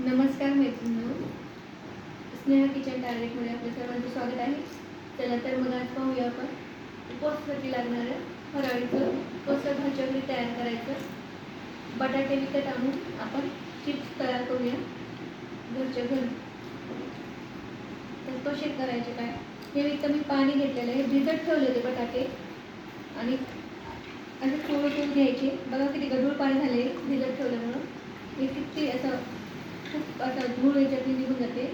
नमस्कार मैत्रिणी स्नेहा किचन डायरेक्टमध्ये आपल्या सर्वांचं स्वागत आहे. चला तर मग आज पाहूया आपण उपवासासाठी लागणारं फराळीचं कसं घरच्या घरी तयार करायचं. बटाटे विकत आणून आपण चिप्स तयार करूया घरच्या घरी. तर तो शेत करायचे काय? हे विकत मी पाणी घेतलेलं आहे. भिजत ठेवले ते बटाटे. आणि असे चोळून घ्यायचे. बघा किती गढूळ पाणी झाले भिजत ठेवल्यामुळं. हे किती असं खूप आता धूळ याच्यातली निघून जाते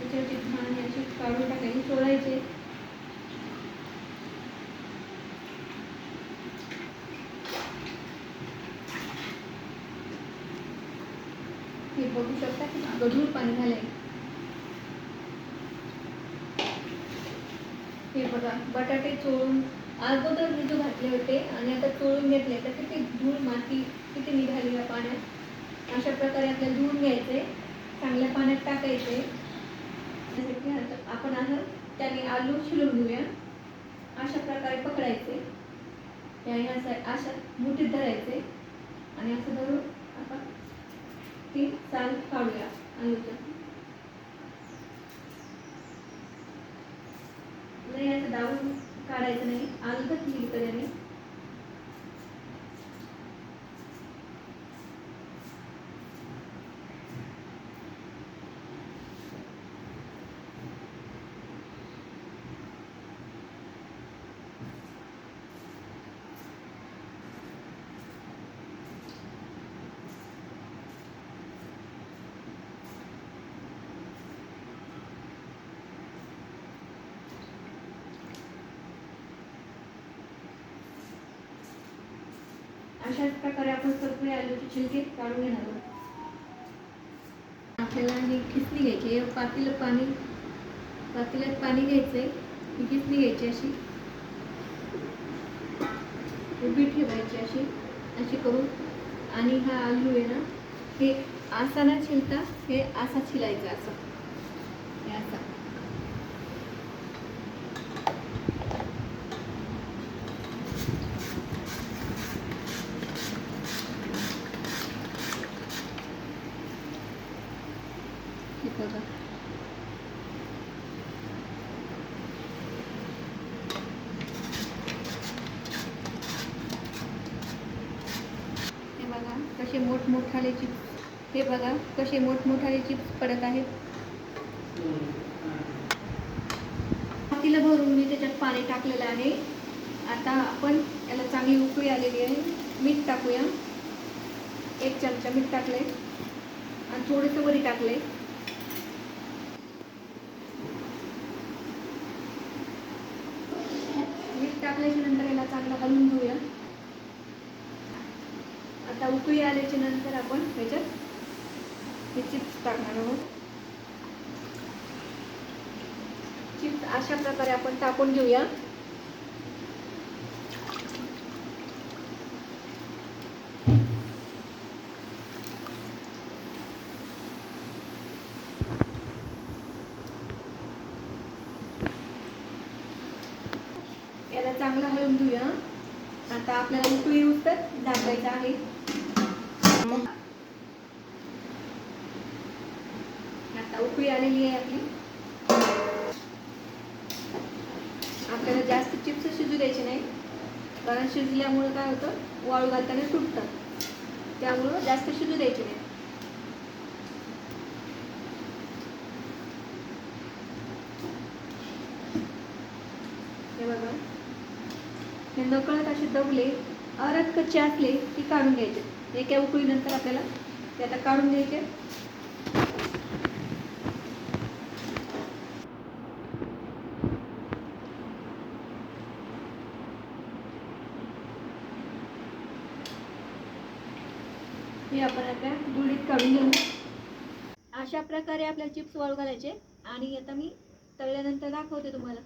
त्याच्यावरची घाण हे काढून टाकायची सोडायचे. हे बघू शकता की गढूळ पाणी झालंय. हे बघा बटाटे चोळून अगोदर भिजू घातले होते आणि आता चोळून घेतले. तर किती धूळ माती किती निघाली या पाण्यात. अशा प्रकारे आपल्याला धुवून घ्यायचे चांगल्या पाण्यात टाकायचे. आपण आता त्याने आलू शिलून घेऊया. अशा प्रकारे पकडायचे. त्या अशा मुठीत धरायचे. आणि असं धरून आपण ती साल काढूया आलूच्या. नाही असं दाबून काढायचं नाही. आलू तर ठीक अशाच प्रकारे आपण सगळे आलूचे छिलके काढून घेणार आहोत. आपल्याला ही खिसणी घ्यायची हे पातीला पाणी पातीलात पाणी घ्यायचंय. ही खिसणी घ्यायची अशी. उभी ठेवायची अशी अशी करून. आणि हा आलू आहे ना हे आसा ना छिलता हे असा छिलायचा असं. हे असा हे बघा हे बघा कसे मोठमोठाले चिप्स हे बघा कसे मोठमोठाले चिप्स पडत आहेत. पातेलं भरून मी त्याच्यात पाणी टाकलेलं आहे. आता आपण याला चांगली उकळी आलेली आहे. मीठ टाकूया. एक चमचा मीठ टाकले. आणि थोडंसं वरी टाकले. मीठ टाकल्याच्या नंतर याला चांगला हलवून घेऊया. आता उकळी आल्याच्यानंतर आपण त्याच्यात हे चिप्स टाकणार आहोत. चिप्स अशा प्रकारे आपण टाकून घेऊया. याला चांगला हलवून घेऊया आता आपल्याला उकळी उत्तर दाबायचं आहे. आता उकळी आलेली आहे आपली. आपल्याला जास्त चिप्स शिजू द्यायचे नाही. कारण शिजल्यामुळे काय होतं? वाळू घालताना सुटतात त्यामुळं जास्त शिजू द्यायचे नाही. हे बघा. हे नकळत असे दबले अरत कच्चे असले की काढून घ्यायचे. एका उकळीनंतर आपल्याला ते आता काढून घ्यायचे. हे आपण आपल्या गुळीत काढून घेऊ. अशा प्रकारे आपल्याला चिप्स वाळू घालायचे आणि आता मी तळल्यानंतर दाखवते तुम्हाला.